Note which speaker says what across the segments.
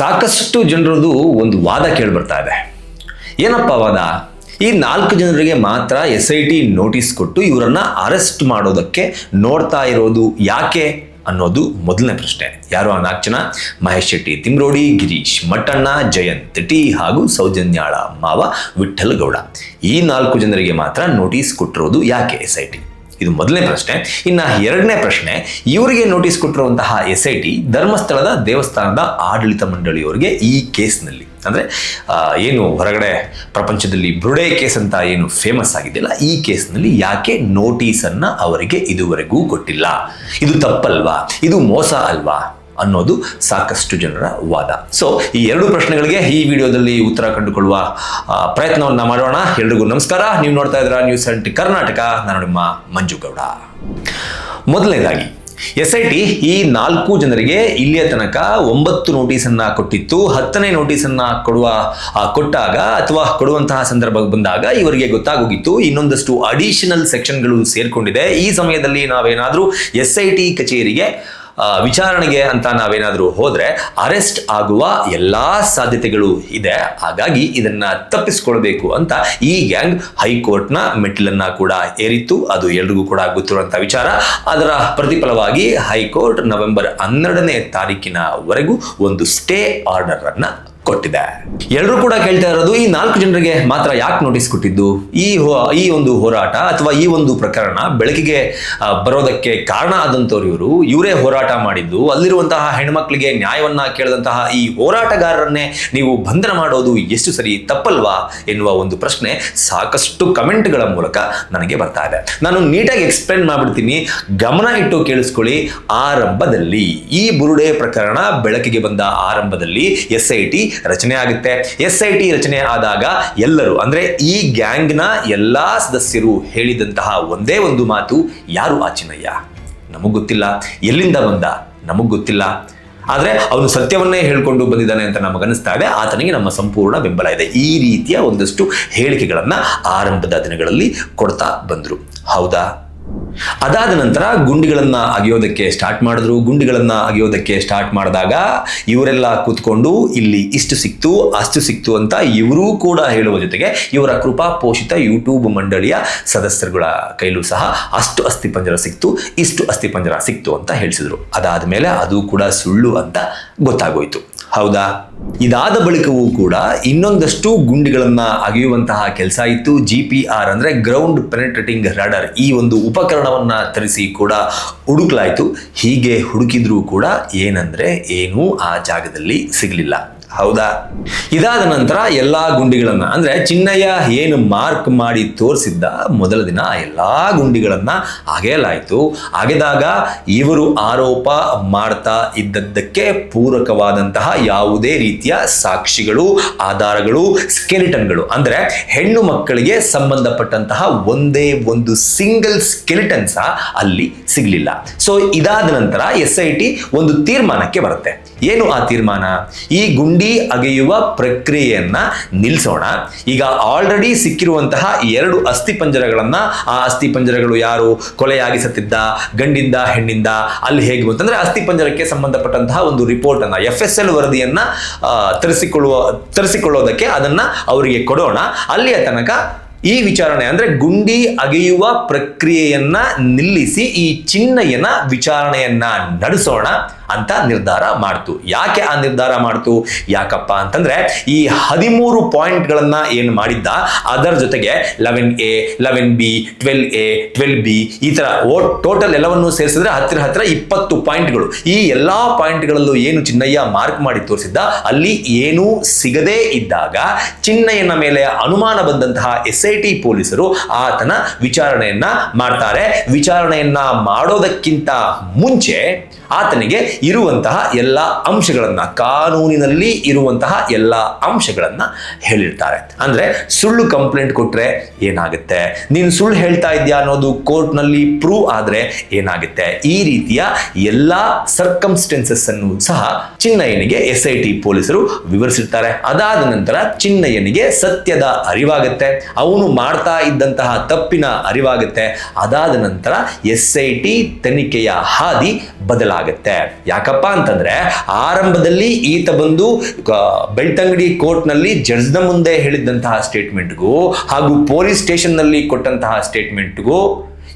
Speaker 1: ಸಾಕಷ್ಟು ಜನರದು ಒಂದು ವಾದ ಕೇಳಿಬರ್ತಾ ಇದೆ. ಏನಪ್ಪ ವಾದ? ಈ ನಾಲ್ಕು ಜನರಿಗೆ ಮಾತ್ರ ಎಸ್ ಐ ಟಿ ನೋಟಿಸ್ ಕೊಟ್ಟು ಇವರನ್ನ ಅರೆಸ್ಟ್ ಮಾಡೋದಕ್ಕೆ ನೋಡ್ತಾ ಇರೋದು ಯಾಕೆ ಅನ್ನೋದು ಮೊದಲನೇ ಪ್ರಶ್ನೆ. ಯಾರು ಆ ನಾಲ್ಕು ಜನ? ಮಹೇಶ್ ಶೆಟ್ಟಿ, ತಿಮ್ರೋಡಿ, ಗಿರೀಶ್, ಮಟ್ಟಣ್ಣ, ಜಯಂತ್, ಟಿ ಹಾಗೂ ಸೌಜನ್ಯಾಳ ಮಾವ ವಿಠಲ್ ಗೌಡ ಈ ನಾಲ್ಕು ಜನರಿಗೆ ಮಾತ್ರ ನೋಟಿಸ್ ಕೊಟ್ಟಿರೋದು ಯಾಕೆ ಎಸ್ ಐ ಟಿ ಇದು ಮೊದಲನೇ ಪ್ರಶ್ನೆ. ಇನ್ನು ಎರಡನೇ ಪ್ರಶ್ನೆ, ಇವರಿಗೆ ನೋಟಿಸ್ ಕೊಟ್ಟಿರುವಂತಹ ಎಸ್ ಐ ಟಿ ಧರ್ಮಸ್ಥಳದ ದೇವಸ್ಥಾನದ ಆಡಳಿತ ಮಂಡಳಿಯವರಿಗೆ ಈ ಕೇಸ್ನಲ್ಲಿ. ಅಂದರೆ ಏನು ಹೊರಗಡೆ ಪ್ರಪಂಚದಲ್ಲಿ ಬ್ರುಡೆ ಕೇಸ್ ಅಂತ ಏನು ಫೇಮಸ್ ಆಗಿದೆಯಲ್ಲ ಈ ಕೇಸ್ನಲ್ಲಿ ಯಾಕೆ ನೋಟಿಸನ್ನು ಅವರಿಗೆ ಇದುವರೆಗೂ ಕೊಟ್ಟಿಲ್ಲ? ಇದು ತಪ್ಪಲ್ವಾ? ಇದು ಮೋಸ ಅಲ್ವಾ? ಅನ್ನೋದು ಸಾಕಷ್ಟು ಜನರ ವಾದ. ಸೊ ಈ ಎರಡು ಪ್ರಶ್ನೆಗಳಿಗೆ ಈ ವಿಡಿಯೋದಲ್ಲಿ ಉತ್ತರ ಕಂಡುಕೊಳ್ಳುವ ಪ್ರಯತ್ನವನ್ನು ಮಾಡೋಣ. ಎಲ್ರಿಗೂ ನಮಸ್ಕಾರ. ನೀವು ನೋಡ್ತಾ ಇದ್ದೀರಾ ನ್ಯೂಸ್ ಸೆಂಟಿ ಕರ್ನಾಟಕ ನಾನು ನಿಮ್ಮ ಮಂಜು ಗೌಡ. ಮೊದಲನೇದಾಗಿ ಎಸ್ ಐ ಟಿ ಈ ನಾಲ್ಕು ಜನರಿಗೆ ಇಲ್ಲಿಯ ತನಕ ಒಂಬತ್ತು ನೋಟಿಸನ್ನು ಕೊಟ್ಟಿತ್ತು. ಹತ್ತನೇ ನೋಟಿಸನ್ನು ಕೊಡುವ ಕೊಟ್ಟಾಗ ಅಥವಾ ಕೊಡುವಂತಹ ಸಂದರ್ಭ ಬಂದಾಗ ಇವರಿಗೆ ಗೊತ್ತಾಗೋಗಿತ್ತು. ಇನ್ನೊಂದಷ್ಟು ಅಡಿಷನಲ್ ಸೆಕ್ಷನ್ಗಳು ಸೇರ್ಕೊಂಡಿದೆ. ಈ ಸಮಯದಲ್ಲಿ ನಾವೇನಾದರೂ ಎಸ್ ಐ ಟಿ ಕಚೇರಿಗೆ ವಿಚಾರಣೆಗೆ ಅಂತ ನಾವೇನಾದರೂ ಹೋದರೆ ಅರೆಸ್ಟ್ ಆಗುವ ಎಲ್ಲ ಸಾಧ್ಯತೆಗಳು ಇದೆ. ಹಾಗಾಗಿ ಇದನ್ನು ತಪ್ಪಿಸ್ಕೊಳ್ಬೇಕು ಅಂತ ಈ ಗ್ಯಾಂಗ್ ಹೈಕೋರ್ಟ್ನ ಮೆಟ್ಟಿಲನ್ನು ಕೂಡ ಏರಿತ್ತು. ಅದು ಎಲ್ರಿಗೂ ಕೂಡ ಗೊತ್ತಿರುವಂಥ ವಿಚಾರ. ಅದರ ಪ್ರತಿಫಲವಾಗಿ ಹೈಕೋರ್ಟ್ ನವೆಂಬರ್ ಹನ್ನೆರಡನೇ ತಾರೀಕಿನವರೆಗೂ ಒಂದು ಸ್ಟೇ ಆರ್ಡರ್ ಅನ್ನ ಕೊಟ್ಟಿದೆ. ಎಲ್ಲರೂ ಕೂಡ ಕೇಳ್ತಾ ಇರೋದು ಈ ನಾಲ್ಕು ಜನರಿಗೆ ಮಾತ್ರ ಯಾಕೆ ನೋಟಿಸ್ ಕೊಟ್ಟಿದ್ದು? ಈ ಈ ಒಂದು ಹೋರಾಟ ಅಥವಾ ಈ ಒಂದು ಪ್ರಕರಣ ಬೆಳಕಿಗೆ ಬರೋದಕ್ಕೆ ಕಾರಣ ಆದಂಥವ್ರು ಇವರು. ಇವರೇ ಹೋರಾಟ ಮಾಡಿದ್ದು. ಅಲ್ಲಿರುವಂತಹ ಹೆಣ್ಮಕ್ಳಿಗೆ ನ್ಯಾಯವನ್ನ ಕೇಳಿದಂತಹ ಈ ಹೋರಾಟಗಾರರನ್ನೇ ನೀವು ಬಂಧನ ಮಾಡೋದು ಎಷ್ಟು ಸರಿ ತಪ್ಪಲ್ವಾ ಎನ್ನುವ ಒಂದು ಪ್ರಶ್ನೆ ಸಾಕಷ್ಟು ಕಮೆಂಟ್ಗಳ ಮೂಲಕ ನನಗೆ ಬರ್ತಾ ಇದೆ. ನಾನು ನೀಟಾಗಿ ಎಕ್ಸ್ಪ್ಲೇನ್ ಮಾಡಿಬಿಡ್ತೀನಿ. ಗಮನ ಇಟ್ಟು ಕೇಳಿಸ್ಕೊಳ್ಳಿ. ಆರಂಭದಲ್ಲಿ ಈ ಬುರುಡೆ ಪ್ರಕರಣ ಬೆಳಕಿಗೆ ಬಂದ ಆರಂಭದಲ್ಲಿ ಎಸ್ ಐ ಟಿ ರಚನೆ ಆಗುತ್ತೆ. ಎಸ್ ಐ ಟಿ ರಚನೆ ಆದಾಗ ಎಲ್ಲರೂ, ಅಂದ್ರೆ ಈ ಗ್ಯಾಂಗ್ನ ಎಲ್ಲಾ ಸದಸ್ಯರು ಹೇಳಿದಂತಹ ಒಂದೇ ಒಂದು ಮಾತು, ಯಾರು ಆ ಚಿನ್ನಯ್ಯ ನಮಗ್ ಗೊತ್ತಿಲ್ಲ. ಎಲ್ಲಿಂದ ಬಂದ? ನಮಗ್ ಗೊತ್ತಿಲ್ಲ. ಆದ್ರೆ ಅವನು ಸತ್ಯವನ್ನೇ ಹೇಳ್ಕೊಂಡು ಬಂದಿದ್ದಾನೆ ಅಂತ ನಮಗನ್ನಿಸ್ತಾ ಇದೆ. ಆತನಿಗೆ ನಮ್ಮ ಸಂಪೂರ್ಣ ಬೆಂಬಲ ಇದೆ. ಈ ರೀತಿಯ ಒಂದಷ್ಟು ಹೇಳಿಕೆಗಳನ್ನ ಆರಂಭದ ದಿನಗಳಲ್ಲಿ ಕೊಡ್ತಾ ಬಂದ್ರು. ಹೌದಾ? ಅದಾದ ನಂತರ ಗುಂಡಿಗಳನ್ನ ಅಗೆಯೋದಕ್ಕೆ ಸ್ಟಾರ್ಟ್ ಮಾಡಿದ್ರು. ಗುಂಡಿಗಳನ್ನ ಅಗೆಯೋದಕ್ಕೆ ಸ್ಟಾರ್ಟ್ ಮಾಡಿದಾಗ ಇವರೆಲ್ಲ ಕೂತ್ಕೊಂಡು ಇಲ್ಲಿ ಇಷ್ಟು ಸಿಕ್ತು, ಅಷ್ಟು ಸಿಕ್ತು ಅಂತ ಇವರೂ ಕೂಡ ಹೇಳುವ ಜೊತೆಗೆ ಇವರ ಕೃಪಾ ಪೋಷಿತ ಯೂಟ್ಯೂಬ್ ಮಂಡಳಿಯ ಸದಸ್ಯರುಗಳ ಕೈಲೂ ಸಹ ಅಷ್ಟು ಅಸ್ಥಿಪಂಜರ ಸಿಕ್ತು, ಇಷ್ಟು ಅಸ್ಥಿಪಂಜರ ಸಿಕ್ತು ಅಂತ ಹೇಳಿಸಿದ್ರು. ಅದಾದ ಮೇಲೆ ಅದು ಕೂಡ ಸುಳ್ಳು ಅಂತ ಗೊತ್ತಾಗೋಯ್ತು. ಹೌದಾ? ಇದಾದ ಬಳಿಕವೂ ಕೂಡ ಇನ್ನೊಂದಷ್ಟು ಗುಂಡಿಗಳನ್ನು ಅಗೆಯುವಂತಹ ಕೆಲಸ ಇತ್ತು. ಜಿ ಪಿ ಆರ್ ಅಂದರೆ ಗ್ರೌಂಡ್ ಪೆನೆಟ್ರೇಟಿಂಗ್ ರಾಡರ್ ಈ ಒಂದು ಉಪಕರಣವನ್ನು ತರಿಸಿ ಕೂಡ ಹುಡುಕಲಾಯಿತು. ಹೀಗೆ ಹುಡುಕಿದ್ರೂ ಕೂಡ ಏನಂದರೆ ಏನೂ ಆ ಜಾಗದಲ್ಲಿ ಸಿಗಲಿಲ್ಲ. ಹೌದಾ? ಇದಾದ ನಂತರ ಎಲ್ಲಾ ಗುಂಡಿಗಳನ್ನ, ಅಂದ್ರೆ ಚಿನ್ನಯ್ಯ ಏನು ಮಾರ್ಕ್ ಮಾಡಿ ತೋರಿಸಿದ್ದ, ಮೊದಲ ದಿನ ಎಲ್ಲಾ ಗುಂಡಿಗಳನ್ನ ಅಗೆಯಲಾಯಿತು. ಅಗೆದಾಗ ಇವರು ಆರೋಪ ಮಾಡ್ತಾ ಇದ್ದದ್ದಕ್ಕೆ ಪೂರಕವಾದಂತಹ ಯಾವುದೇ ರೀತಿಯ ಸಾಕ್ಷಿಗಳು, ಆಧಾರಗಳು, ಸ್ಕೆಲಿಟನ್ಗಳು. ಅಂದ್ರೆ ಹೆಣ್ಣು ಮಕ್ಕಳಿಗೆ ಸಂಬಂಧಪಟ್ಟಂತಹ ಒಂದೇ ಒಂದು ಸಿಂಗಲ್ ಸ್ಕೆಲಿಟನ್ ಸಹ ಅಲ್ಲಿ ಸಿಗಲಿಲ್ಲ. ಸೊ ಇದಾದ ನಂತರ ಎಸ್ ಐ ಟಿ ಒಂದು ತೀರ್ಮಾನಕ್ಕೆ ಬರುತ್ತೆ. ಏನು ಆ ತೀರ್ಮಾನ? ಈ ಗುಂಡಿ ಅಗೆಯುವ ಪ್ರಕ್ರಿಯೆಯನ್ನ ನಿಲ್ಲಿಸೋಣ ಈಗ ಆಲ್ರೆಡಿ ಸಿಕ್ಕಿರುವಂತಹ ಎರಡು ಅಸ್ಥಿಪಂಜರಗಳನ್ನ ಆ ಅಸ್ಥಿಪಂಜರಗಳು ಯಾರು? ಕೊಲೆಯಾಗಿ ಸತ್ತಿದ್ದ ಗಂಡಿಂದ, ಹೆಣ್ಣಿಂದ, ಅಲ್ಲಿ ಹೇಗೆ ಅಂತಂದ್ರೆ ಅಸ್ಥಿಪಂಜರಕ್ಕೆ ಸಂಬಂಧಪಟ್ಟಂತಹ ಒಂದು ರಿಪೋರ್ಟ್ ಅನ್ನ ಎಫ್ ಎಸ್ ಎಲ್ ವರದಿಯನ್ನ ತರಿಸಿಕೊಳ್ಳುವ, ತರಿಸಿಕೊಳ್ಳೋದಕ್ಕೆ ಅದನ್ನ ಅವರಿಗೆ ಕೊಡೋಣ. ಅಲ್ಲಿಯ ತನಕ ಈ ವಿಚಾರಣೆ ಅಂದ್ರೆ ಗುಂಡಿ ಅಗೆಯುವ ಪ್ರಕ್ರಿಯೆಯನ್ನ ನಿಲ್ಲಿಸಿ ಈ ಚಿನ್ನಯನ ವಿಚಾರಣೆಯನ್ನ ನಡೆಸೋಣ. ಅಂತ ನಿರ್ಧಾರ ಮಾಡ್ತು. ಯಾಕೆ ಆ ನಿರ್ಧಾರ ಮಾಡ್ತು? ಯಾಕಪ್ಪ ಅಂತಂದ್ರೆ ಈ ಹದಿಮೂರು ಪಾಯಿಂಟ್ಗಳನ್ನ ಏನು ಮಾಡಿದ್ದ? ಅದರ ಜೊತೆಗೆ eleven A eleven B twelve A twelve B ಈ ತರ ಟೋಟಲ್ ಎಲ್ಲವನ್ನು ಸೇರಿಸಿದ್ರೆ ಹತ್ತಿರ ಹತ್ತಿರ ಇಪ್ಪತ್ತು ಪಾಯಿಂಟ್ಗಳು. ಈ ಎಲ್ಲಾ ಪಾಯಿಂಟ್ಗಳಲ್ಲೂ ಏನು ಚಿನ್ನಯ್ಯ ಮಾರ್ಕ್ ಮಾಡಿ ತೋರಿಸಿದ್ದ? ಅಲ್ಲಿ ಏನೂ ಸಿಗದೇ ಇದ್ದಾಗ ಚಿನ್ನಯ್ಯನ ಮೇಲೆ ಅನುಮಾನ ಬಂದಂತಹ ಎಸ್ ಐ ಟಿ ಪೊಲೀಸರು ಆತನ ವಿಚಾರಣೆಯನ್ನ ಮಾಡ್ತಾರೆ. ವಿಚಾರಣೆಯನ್ನ ಮಾಡೋದಕ್ಕಿಂತ ಮುಂಚೆ ಆತನಿಗೆ ಇರುವಂತಹ ಎಲ್ಲ ಅಂಶಗಳನ್ನು, ಕಾನೂನಿನಲ್ಲಿ ಇರುವಂತಹ ಎಲ್ಲ ಅಂಶಗಳನ್ನು ಹೇಳಿರ್ತಾರೆ. ಅಂದರೆ ಸುಳ್ಳು ಕಂಪ್ಲೇಂಟ್ ಕೊಟ್ಟರೆ ಏನಾಗುತ್ತೆ? ನೀನು ಸುಳ್ಳು ಹೇಳ್ತಾ ಇದೆಯಾ ಅನ್ನೋದು ಕೋರ್ಟ್ನಲ್ಲಿ ಪ್ರೂವ್ ಆದರೆ ಏನಾಗುತ್ತೆ? ಈ ರೀತಿಯ ಎಲ್ಲ ಸರ್ಕಮ್ಸ್ಟೆನ್ಸಸ್ ಅನ್ನು ಸಹ ಚಿನ್ನಯ್ಯನಿಗೆ ಎಸ್ ಐ ಟಿ ಪೊಲೀಸರು ವಿವರಿಸಿರ್ತಾರೆ. ಅದಾದ ನಂತರ ಚಿನ್ನಯ್ಯನಿಗೆ ಸತ್ಯದ ಅರಿವಾಗುತ್ತೆ. ಅವನು ಮಾಡ್ತಾ ಇದ್ದಂತಹ ತಪ್ಪಿನ ಅರಿವಾಗುತ್ತೆ. ಅದಾದ ನಂತರ ಎಸ್ ಐ ಟಿ ತನಿಖೆಯ ಹಾದಿ ಬದಲಾಗುತ್ತೆ. ಗೊತ್ತಾಗುತ್ತೆ ಯಾಕಪ್ಪ ಅಂತಂದ್ರೆ ಆರಂಭದಲ್ಲಿ ಈತ ಬಂದು ಬೆಳ್ತಂಗಡಿ ಕೋರ್ಟ್ನಲ್ಲಿ ಜಡ್ಜ್ನ ಮುಂದೆ ಹೇಳಿದ್ದಂತಹ ಸ್ಟೇಟ್ಮೆಂಟ್ಗೂ ಹಾಗೂ ಪೊಲೀಸ್ ಸ್ಟೇಷನ್ನಲ್ಲಿ ಕೊಟ್ಟಂತಹ ಸ್ಟೇಟ್ಮೆಂಟ್ಗೂ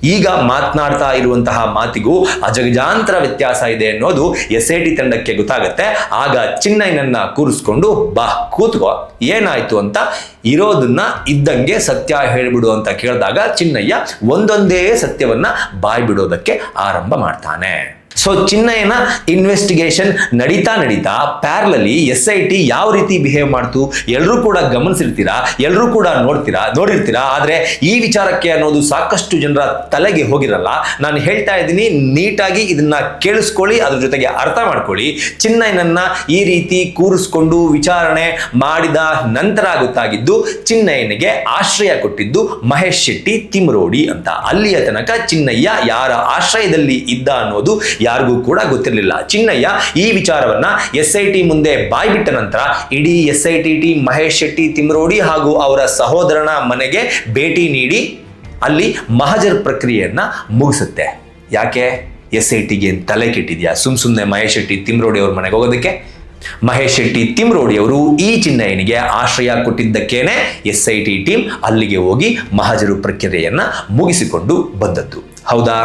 Speaker 1: ಈಗ ಮಾತನಾಡ್ತಾ ಇರುವಂತಹ ಮಾತಿಗೂ ಅಜಗಜಾಂತರ ವ್ಯತ್ಯಾಸ ಇದೆ ಅನ್ನೋದು ಎಸ್ ಐ ಟಿ ತಂಡಕ್ಕೆ ಗೊತ್ತಾಗುತ್ತೆ. ಆಗ ಚಿನ್ನಯ್ಯನನ್ನ ಕೂರಿಸ್ಕೊಂಡು, ಬಾ, ಕೂತ್ಕೋ. ಏನಾಯ್ತು ಅಂತ ಇರೋದನ್ನ ಇದ್ದಂಗೆ ಸತ್ಯ ಹೇಳ್ಬಿಡು ಅಂತ ಕೇಳಿದಾಗ ಚಿನ್ನಯ್ಯ ಒಂದೊಂದೇ ಸತ್ಯವನ್ನ ಬಾಯ್ಬಿಡೋದಕ್ಕೆ ಆರಂಭ ಮಾಡ್ತಾನೆ. ಸೊ ಚಿನ್ನಯ್ಯನ ಇನ್ವೆಸ್ಟಿಗೇಷನ್ ನಡೀತಾ ನಡೀತಾ ಪ್ಯಾರ್ಲಲ್ಲಿ ಎಸ್ ಐ ಟಿ ಯಾವ ರೀತಿ ಬಿಹೇವ್ ಮಾಡ್ತು? ಎಲ್ಲರೂ ಕೂಡ ಗಮನಿಸಿರ್ತೀರಾ? ಎಲ್ಲರೂ ಕೂಡ ನೋಡ್ತೀರಾ? ನೋಡಿರ್ತೀರಾ? ಆದರೆ ಈ ವಿಚಾರಕ್ಕೆ ಅನ್ನೋದು ಸಾಕಷ್ಟು ಜನರ ತಲೆಗೆ ಹೋಗಿರಲ್ಲ. ನಾನು ಹೇಳ್ತಾ ಇದ್ದೀನಿ, ನೀಟಾಗಿ ಇದನ್ನ ಕೇಳಿಸ್ಕೊಳ್ಳಿ, ಅದ್ರ ಜೊತೆಗೆ ಅರ್ಥ ಮಾಡ್ಕೊಳ್ಳಿ. ಚಿನ್ನಯ್ಯನನ್ನ ಈ ರೀತಿ ಕೂರಿಸ್ಕೊಂಡು ವಿಚಾರಣೆ ಮಾಡಿದ ನಂತರ ಗೊತ್ತಾಗಿದ್ದು ಚಿನ್ನಯ್ಯನಿಗೆ ಆಶ್ರಯ ಕೊಟ್ಟಿದ್ದು ಮಹೇಶ್ ಶೆಟ್ಟಿ ತಿಮ್ರೋಡಿ ಅಂತ. ಅಲ್ಲಿಯ ತನಕ ಚಿನ್ನಯ್ಯ ಯಾರ ಆಶ್ರಯದಲ್ಲಿ ಇದ್ದ ಅನ್ನೋದು ಯಾರಿಗೂ ಕೂಡ ಗೊತ್ತಿರಲಿಲ್ಲ. ಚಿನ್ನಯ್ಯ ಈ ವಿಚಾರವನ್ನ ಎಸ್ ಐ ಟಿ ಮುಂದೆ ಬಾಯ್ಬಿಟ್ಟ ನಂತರ ಇಡೀ S I T T Mahesh Shetty, Timarodi ಹಾಗೂ ಅವರ ಸಹೋದರನ ಮನೆಗೆ ಭೇಟಿ ನೀಡಿ ಅಲ್ಲಿ ಮಹಜರ್ ಪ್ರಕ್ರಿಯೆಯನ್ನ ಮುಗಿಸುತ್ತೆ. ಯಾಕೆ? ಎಸ್ ಐ ಟಿಗೆ ತಲೆ ಕೆಟ್ಟಿದ್ಯಾ? ಸುಮ್ ಸುಮ್ಮನೆ ಮಹೇಶ್ ಶೆಟ್ಟಿ, ತಿಮ್ರೋಡಿ ಅವ್ರ ಮನೆಗೆ ಹೋಗೋದಕ್ಕೆ? ಮಹೇಶ್ ಶೆಟ್ಟಿ, ತಿಮ್ರೋಡಿ ಅವರು ಈ ಚಿನ್ನಯ್ಯನಿಗೆ ಆಶ್ರಯ ಕೊಟ್ಟಿದ್ದಕ್ಕೇನೆ ಎಸ್ ಐ ಟಿ ಟೀಮ್ ಅಲ್ಲಿಗೆ ಹೋಗಿ ಮಹಜರು ಪ್ರಕ್ರಿಯೆಯನ್ನ ಮುಗಿಸಿಕೊಂಡು ಬಂದದ್ದು. ಹೌದಾ?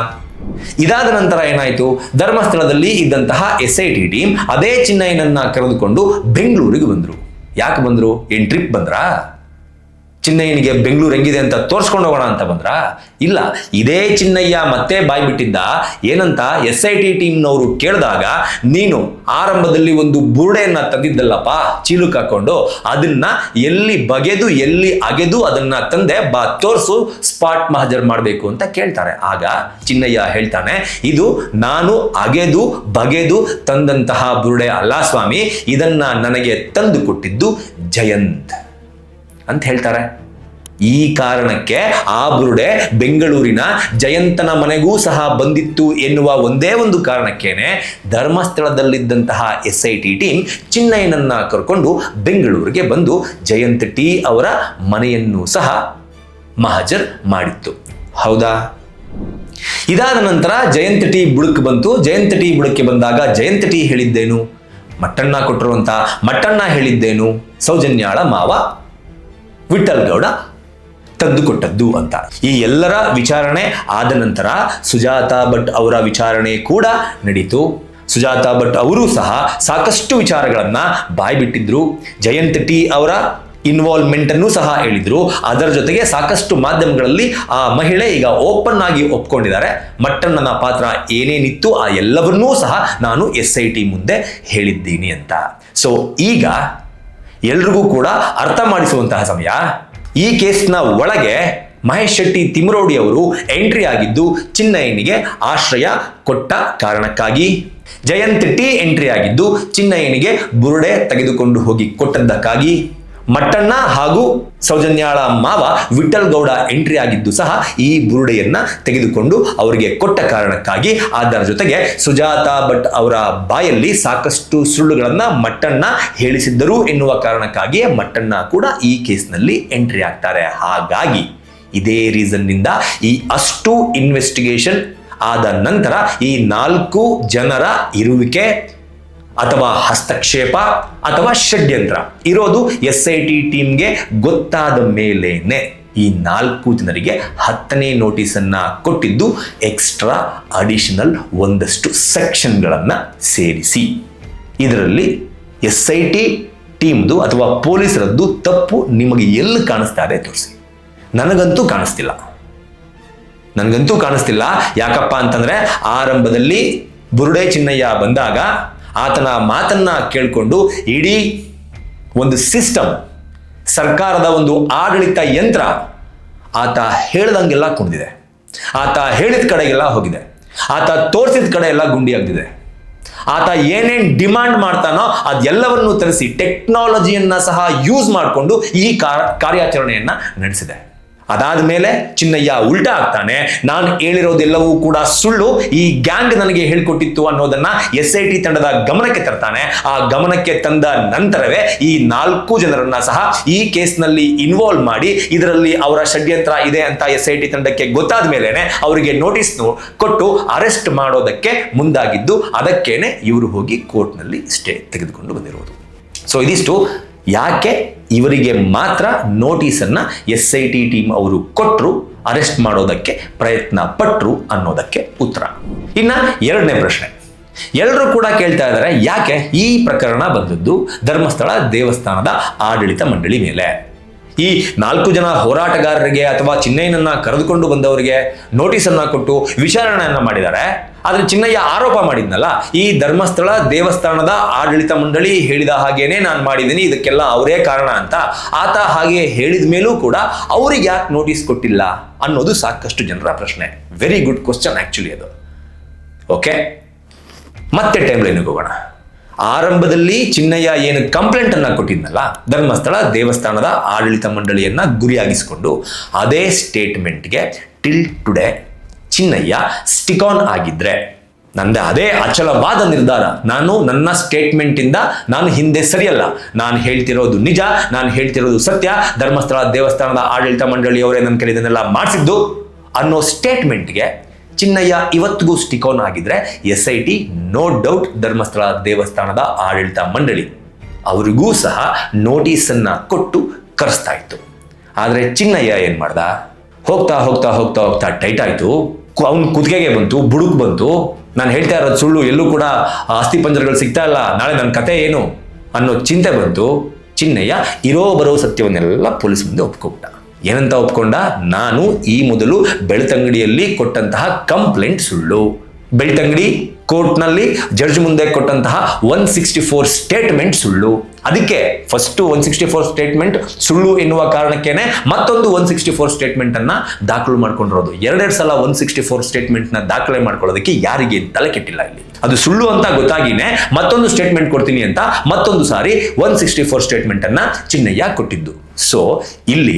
Speaker 1: ಇದಾದ ನಂತರ ಏನಾಯಿತು? ಧರ್ಮಸ್ಥಳದಲ್ಲಿ ಇದ್ದಂತಹ ಎಸ್ ಐ ಟಿ ಟೀಮ್ ಅದೇ ಚಿನ್ನಯ್ಯನನ್ನ ಕರೆದುಕೊಂಡು ಬೆಂಗಳೂರಿಗೆ ಬಂದರು. ಯಾಕೆ ಬಂದರು? ಏನ್ ಟ್ರಿಪ್ ಬಂದ್ರಾ? ಚಿನ್ನಯ್ಯನಿಗೆ ಬೆಂಗಳೂರು ಹೆಂಗಿದೆ ಅಂತ ತೋರಿಸ್ಕೊಂಡು ಹೋಗೋಣ ಅಂತ ಬಂದ್ರ? ಇಲ್ಲ, ಇದೇ ಚಿನ್ನಯ್ಯ ಮತ್ತೆ ಬಾಯ್ ಬಿಟ್ಟಿದ್ದ. ಏನಂತ ಎಸ್ ಐ ಟಿ ಟೀಮ್ನವರು ಕೇಳಿದಾಗ, ನೀನು ಆರಂಭದಲ್ಲಿ ಒಂದು ಬುರುಡೆಯನ್ನ ತಂದಿದ್ದಲ್ಲಪ್ಪ, ಚೀಲುಕ್ ಹಾಕೊಂಡು, ಅದನ್ನ ಎಲ್ಲಿ ಬಗೆದು, ಎಲ್ಲಿ ಅಗೆದು ಅದನ್ನ ತಂದೆ ಬಾ, ತೋರಿಸು, ಸ್ಪಾಟ್ ಮಹಜರ್ ಮಾಡಬೇಕು ಅಂತ ಕೇಳ್ತಾರೆ. ಆಗ ಚಿನ್ನಯ್ಯ ಹೇಳ್ತಾನೆ, ಇದು ನಾನು ಅಗೆದು, ಬಗೆದು ತಂದಂತಹ ಬುರುಡೆ ಅಲ್ಲ ಸ್ವಾಮಿ, ಇದನ್ನ ನನಗೆ ತಂದು ಕೊಟ್ಟಿದ್ದು ಜಯಂತ್. ಅಂತ ಹೇಳ್ತಾರೆ. ಈ ಕಾರಣಕ್ಕೆ ಆ ಬುರುಡೆ ಬೆಂಗಳೂರಿನ ಜಯಂತನ ಮನೆಗೂ ಸಹ ಬಂದಿತ್ತು ಎನ್ನುವ ಒಂದೇ ಒಂದು ಕಾರಣಕ್ಕೇನೆ ಧರ್ಮಸ್ಥಳದಲ್ಲಿದ್ದಂತಹ ಎಸ್ ಐ ಟಿ ಟೀಮ್ ಚಿನ್ನಯ್ಯನನ್ನ ಕರ್ಕೊಂಡು ಬೆಂಗಳೂರಿಗೆ ಬಂದು ಜಯಂತ್ ಟಿ ಅವರ ಮನೆಯನ್ನು ಸಹ ಮಹಜರ್ ಮಾಡಿತ್ತು. ಹೌದಾ? ಇದಾದ ನಂತರ ಜಯಂತ್ ಟಿ ಬುಡಕ್ ಬಂತು. ಜಯಂತ್ ಟಿ ಬುಡಕ್ಕೆ ಬಂದಾಗ ಜಯಂತ್ ಟಿ ಹೇಳಿದ್ದೇನು? ಮಟ್ಟಣ್ಣ ಕೊಟ್ಟರು ಅಂತ ಮಟ್ಟಣ್ಣ ಹೇಳಿದ್ದೇನು? ಸೌಜನ್ಯಾಳ ಮಾವ ವಿಠಲ್ ಗೌಡ ತಂದುಕೊಟ್ಟದ್ದು ಅಂತ. ಈ ಎಲ್ಲರ ವಿಚಾರಣೆ ಆದ ನಂತರ ಸುಜಾತ ಭಟ್ ಅವರ ವಿಚಾರಣೆ ಕೂಡ ನಡೀತು. ಸುಜಾತ ಭಟ್ ಅವರು ಸಹ ಸಾಕಷ್ಟು ವಿಚಾರಗಳನ್ನ ಬಾಯ್ಬಿಟ್ಟಿದ್ರು. ಜಯಂತ್ ಟಿ ಅವರ ಇನ್ವಾಲ್ವ್ಮೆಂಟ್ ಅನ್ನು ಸಹ ಹೇಳಿದ್ರು. ಅದರ ಜೊತೆಗೆ ಸಾಕಷ್ಟು ಮಾಧ್ಯಮಗಳಲ್ಲಿ ಆ ಮಹಿಳೆ ಈಗ ಓಪನ್ ಆಗಿ ಒಪ್ಕೊಂಡಿದ್ದಾರೆ. ಮಟ್ಟಣ್ಣನ ಪಾತ್ರ ಏನೇನಿತ್ತು ಆ ಎಲ್ಲವನ್ನೂ ಸಹ ನಾನು ಎಸ್ ಐ ಟಿ ಮುಂದೆ ಹೇಳಿದ್ದೀನಿ ಅಂತ. ಸೊ ಈಗ ಎಲ್ರಿಗೂ ಕೂಡ ಅರ್ಥ ಮಾಡಿಸುವಂತಹ ಸಮಯ. ಈ ಕೇಸ್ನ ಒಳಗೆ ಮಹೇಶ್ ಶೆಟ್ಟಿ ತಿಮ್ರೋಡಿ ಅವರು ಎಂಟ್ರಿ ಆಗಿದ್ದು ಚಿನ್ನಯ್ಯನಿಗೆ ಆಶ್ರಯ ಕೊಟ್ಟ ಕಾರಣಕ್ಕಾಗಿ. ಜಯಂತ್ ಟಿ ಎಂಟ್ರಿ ಆಗಿದ್ದು ಚಿನ್ನಯ್ಯನಿಗೆ ಬುರುಡೆ ತೆಗೆದುಕೊಂಡು ಹೋಗಿ ಕೊಟ್ಟದ್ದಕ್ಕಾಗಿ. ಮಟ್ಟಣ್ಣ ಹಾಗೂ ಸೌಜನ್ಯಾಳ ಮಾವ ವಿಠಲ್ ಗೌಡ ಎಂಟ್ರಿ ಆಗಿದ್ದು ಸಹ ಈ ಬುರುಡೆಯನ್ನ ತೆಗೆದುಕೊಂಡು ಅವರಿಗೆ ಕೊಟ್ಟ ಕಾರಣಕ್ಕಾಗಿ ಅದರ ಜೊತೆಗೆ ಸುಜಾತ ಭಟ್ ಅವರ ಬಾಯಲ್ಲಿ ಸಾಕಷ್ಟು ಸುಳ್ಳುಗಳನ್ನ ಮಟ್ಟಣ್ಣ ಹೇಳಿಸಿದ್ದರು ಎನ್ನುವ ಕಾರಣಕ್ಕಾಗಿಯೇ ಮಟ್ಟಣ್ಣ ಕೂಡ ಈ ಕೇಸ್ನಲ್ಲಿ ಎಂಟ್ರಿ ಆಗ್ತಾರೆ. ಹಾಗಾಗಿ ಇದೇ ರೀಸನ್ನಿಂದ ಈ ಅಷ್ಟು ಇನ್ವೆಸ್ಟಿಗೇಷನ್ ಆದ ನಂತರ ಈ ನಾಲ್ಕು ಜನರ ಇರುವಿಕೆ ಅಥವಾ ಹಸ್ತಕ್ಷೇಪ ಅಥವಾ ಷಡ್ಯಂತ್ರ. ಇರೋದು ಎಸ್ ಐ ಟಿ ಟೀಮ್ಗೆ ಗೊತ್ತಾದ ಮೇಲೇನೆ ಈ ನಾಲ್ಕು ಜನರಿಗೆ ಹತ್ತನೇ ನೋಟಿಸನ್ನ ಕೊಟ್ಟಿದ್ದು ಎಕ್ಸ್ಟ್ರಾ ಅಡಿಷನಲ್ ಒಂದಷ್ಟು ಸೆಕ್ಷನ್ಗಳನ್ನು ಸೇರಿಸಿ. ಇದರಲ್ಲಿ ಎಸ್ ಐ ಟಿ ಟೀಮ್ದು ಅಥವಾ ಪೊಲೀಸರದ್ದು ತಪ್ಪು ನಿಮಗೆ ಎಲ್ಲಿ ಕಾಣಿಸ್ತಾ ಇದೆ ತೋರಿಸಿ. ನನಗಂತೂ ಕಾಣಿಸ್ತಿಲ್ಲ. ನನಗಂತೂ ಕಾಣಿಸ್ತಿಲ್ಲ. ಯಾಕಪ್ಪ ಅಂತಂದ್ರೆ ಆರಂಭದಲ್ಲಿ ಬುರುಡೆ ಚಿನ್ನಯ್ಯ ಬಂದಾಗ ಆತನ ಮಾತನ್ನ ಕೇಳಿಕೊಂಡು ಇಡೀ ಒಂದು ಸಿಸ್ಟಮ್ ಸರ್ಕಾರದ ಒಂದು ಆಡಳಿತ ಯಂತ್ರ ಆತ ಹೇಳ್ದಂಗೆಲ್ಲ ಕುಣಿದಿದೆ. ಆತ ಹೇಳಿದ ಕಡೆಗೆಲ್ಲ ಹೋಗಿದೆ. ಆತ ತೋರಿಸಿದ ಕಡೆ ಎಲ್ಲ ಗುಂಡಿ ಆಗಿದೆ ಆತ ಏನೇನ್ ಡಿಮಾಂಡ್ ಮಾಡ್ತಾನೋ ಅದೆಲ್ಲವನ್ನು ತರಿಸಿ ಟೆಕ್ನಾಲಜಿಯನ್ನ ಸಹ ಯೂಸ್ ಮಾಡಿಕೊಂಡು ಈ ಕಾರ್ಯಾಚರಣೆಯನ್ನ ನಡೆಸಿದೆ. ಅದಾದ ಮೇಲೆ ಚಿನ್ನಯ್ಯ ಉಲ್ಟಾ ಆಗ್ತಾನೆ. ನಾನು ಹೇಳಿರೋದೆಲ್ಲವೂ ಕೂಡ ಸುಳ್ಳು. ಈ ಗ್ಯಾಂಗ್ ನನಗೆ ಹೇಳ್ಕೊಟ್ಟಿತ್ತು ಅನ್ನೋದನ್ನ ಎಸ್ ಐ ಟಿ ತಂಡದ ಗಮನಕ್ಕೆ ತರ್ತಾನೆ. ಆ ಗಮನಕ್ಕೆ ತಂದ ನಂತರವೇ ಈ ನಾಲ್ಕು ಜನರನ್ನ ಸಹ ಈ ಕೇಸ್ನಲ್ಲಿ ಇನ್ವಾಲ್ವ್ ಮಾಡಿ ಇದರಲ್ಲಿ ಅವರ ಷಡ್ಯಂತ್ರ ಇದೆ ಅಂತ ಎಸ್ ಐ ಟಿ ತಂಡಕ್ಕೆ ಗೊತ್ತಾದ ಮೇಲೆನೆ ಅವರಿಗೆ ನೋಟಿಸ್ ಕೊಟ್ಟು ಅರೆಸ್ಟ್ ಮಾಡೋದಕ್ಕೆ ಮುಂದಾಗಿದ್ದು ಅದಕ್ಕೇನೆ ಇವರು ಹೋಗಿ ಕೋರ್ಟ್ನಲ್ಲಿ ಸ್ಟೇ ತೆಗೆದುಕೊಂಡು ಬಂದಿರುವುದು ಸೊ ಇದಿಷ್ಟು ಯಾಕೆ ಇವರಿಗೆ ಮಾತ್ರ ನೋಟಿಸನ್ನು ಎಸ್ ಐ ಟಿ ಟೀಮ್ ಅವರು ಕೊಟ್ಟರು ಅರೆಸ್ಟ್ ಮಾಡೋದಕ್ಕೆ ಪ್ರಯತ್ನ ಪಟ್ಟರು ಅನ್ನೋದಕ್ಕೆ ಉತ್ತರ. ಇನ್ನು ಎರಡನೇ ಪ್ರಶ್ನೆ. ಎಲ್ಲರೂ ಕೂಡ ಕೇಳ್ತಾ ಇದ್ದಾರೆ, ಯಾಕೆ ಈ ಪ್ರಕರಣ ಬಂದದ್ದು ಧರ್ಮಸ್ಥಳ ದೇವಸ್ಥಾನದ ಆಡಳಿತ ಮಂಡಳಿ ಮೇಲೆ? ಈ ನಾಲ್ಕು ಜನ ಹೋರಾಟಗಾರರಿಗೆ ಅಥವಾ ಚಿನ್ನೈನನ್ನ ಕರೆದುಕೊಂಡು ಬಂದವರಿಗೆ ನೋಟಿಸನ್ನ ಕೊಟ್ಟು ವಿಚಾರಣೆಯನ್ನು ಮಾಡಿದ್ದಾರೆ. ಆದ್ರೆ ಚಿನ್ನಯ್ಯ ಆರೋಪ ಮಾಡಿದ್ನಲ್ಲ, ಈ ಧರ್ಮಸ್ಥಳ ದೇವಸ್ಥಾನದ ಆಡಳಿತ ಮಂಡಳಿ ಹೇಳಿದ ಹಾಗೇನೆ ನಾನು ಮಾಡಿದ್ದೀನಿ, ಇದಕ್ಕೆಲ್ಲ ಅವರೇ ಕಾರಣ ಅಂತ ಆತ ಹಾಗೆ ಹೇಳಿದ ಮೇಲೂ ಕೂಡ ಅವ್ರಿಗೆ ಯಾಕೆ ನೋಟಿಸ್ ಕೊಟ್ಟಿಲ್ಲ ಅನ್ನೋದು ಸಾಕಷ್ಟು ಜನರ ಪ್ರಶ್ನೆ. ವೆರಿ ಗುಡ್ ಕ್ವಶನ್ ಆಕ್ಚುಲಿ ಅದು. ಓಕೆ ಮತ್ತೆ ಟೈಮ್ ಹೋಗೋಣ. ಆರಂಭದಲ್ಲಿ ಚಿನ್ನಯ್ಯ ಏನು ಕಂಪ್ಲೇಂಟ್ ಅನ್ನ ಕೊಟ್ಟಿದ್ನಲ್ಲ, ಧರ್ಮಸ್ಥಳ ದೇವಸ್ಥಾನದ ಆಡಳಿತ ಮಂಡಳಿಯನ್ನ ಗುರಿಯಾಗಿಸಿಕೊಂಡು, ಅದೇ ಸ್ಟೇಟ್ಮೆಂಟ್ಗೆ till today Chinnayya stick on ಆಗಿದ್ರೆ. ನಂದ ಅದೇ ಅಚಲವಾದ ನಿರ್ಧಾರ. ನಾನು ನನ್ನ ಸ್ಟೇಟ್ಮೆಂಟ್ ಇಂದ ನಾನು ಹಿಂದೆ ಸರಿಯಲ್ಲ. ನಾನು ಹೇಳ್ತಿರೋದು ನಿಜ, ನಾನು ಹೇಳ್ತಿರೋದು ಸತ್ಯ. ಧರ್ಮಸ್ಥಳ, ದೇವಸ್ಥಾನದ ಆಡಳಿತ ಮಂಡಳಿಯವರೇ ನನ್ನ ಕಡೆ ಇದನ್ನೆಲ್ಲ ಮಾಡಿಸಿದ್ದು ಅನ್ನೋ ಸ್ಟೇಟ್ಮೆಂಟ್ಗೆ ಚಿನ್ನಯ್ಯ ಇವತ್ತಿಗೂ ಸ್ಟಿಕ್ ಆನ್ ಆಗಿದ್ರೆ S I T no doubt Dharmasthala, ದೇವಸ್ಥಾನದ ಆಡಳಿತ ಮಂಡಳಿ. ಅವರಿಗೂ ಸಹ ನೋಟಿಸನ್ನ ಕೊಟ್ಟು ಕರೆಸ್ತಾ ಇತ್ತು. ಆದರೆ ಚಿನ್ನಯ್ಯ ಏನು ಮಾಡ್ದ? ಹೋಗ್ತಾ ಹೋಗ್ತಾ ಹೋಗ್ತಾ ಹೋಗ್ತಾ ಟೈಟ್ ಆಯ್ತು. ಅವನ ಕುತ್ತಿಗೆಗೆ ಬಂತು, ಬುಡುಕ್ ಬಂತು. ನಾನು ಹೇಳ್ತಾ ಇರೋದು ಸುಳ್ಳು, ಎಲ್ಲೂ ಕೂಡ ಆಸ್ತಿ ಪಂಜರಗಳು ಸಿಗ್ತಾ ಇಲ್ಲ. ನಾಳೆ ನನ್ನ ಕತೆ ಏನು? ಅನ್ನೋ ಚಿಂತೆ ಬಂತು. ಚಿನ್ನಯ್ಯ, ಇರೋ ಬರೋ ಸತ್ಯವನ್ನೆಲ್ಲ ಪೊಲೀಸ್ ಮುಂದೆ ಒಪ್ಕೊಂಡ ಏನಂತ ಒಪ್ಕೊಂಡ? ನಾನು ಈ ಮೊದಲು ಬೆಳ್ತಂಗಡಿಯಲ್ಲಿ ಕೊಟ್ಟಂತಹ ಕಂಪ್ಲೇಂಟ್ ಸುಳ್ಳು. ಬೆಳ್ತಂಗಡಿ ಕೋರ್ಟ್ನಲ್ಲಿ ಜಡ್ಜ್ ಮುಂದೆ ಕೊಟ್ಟಂತಹ ಒನ್ ಸಿಕ್ಸ್ಟಿ ಫೋರ್ ಸ್ಟೇಟ್ಮೆಂಟ್ ಸುಳ್ಳು. ಅದಕ್ಕೆ first one sixty four statement ಸುಳ್ಳು ಎನ್ನುವ ಕಾರಣಕ್ಕೇನೆ ಮತ್ತೊಂದು ಒನ್ ಸಿಕ್ಸ್ಟಿ ಫೋರ್ ಸ್ಟೇಟ್ಮೆಂಟ್ ಅನ್ನ ದಾಖಲು ಮಾಡ್ಕೊಂಡಿರೋದು. ಎರಡೆರಡು ಸಲ ಒನ್ ಸಿಕ್ಸ್ಟಿ ಫೋರ್ ಸ್ಟೇಟ್ಮೆಂಟ್ನ ದಾಖಲೆ ಮಾಡ್ಕೊಳ್ಳೋದಕ್ಕೆ ಯಾರಿಗೆ ತಲೆ ಕೆಟ್ಟಿಲ್ಲ ಇಲ್ಲಿ. ಅದು ಸುಳ್ಳು ಅಂತ ಗೊತ್ತಾಗಿನೇ ಮತ್ತೊಂದು ಸ್ಟೇಟ್ಮೆಂಟ್ ಕೊಡ್ತೀನಿ ಅಂತ ಮತ್ತೊಂದು ಸಾರಿ ಒನ್ ಸಿಕ್ಸ್ಟಿ ಫೋರ್ ಸ್ಟೇಟ್ಮೆಂಟ್ ಅನ್ನ ಚಿನ್ನಯ್ಯ ಕೊಟ್ಟಿದ್ದು. ಸೊ ಇಲ್ಲಿ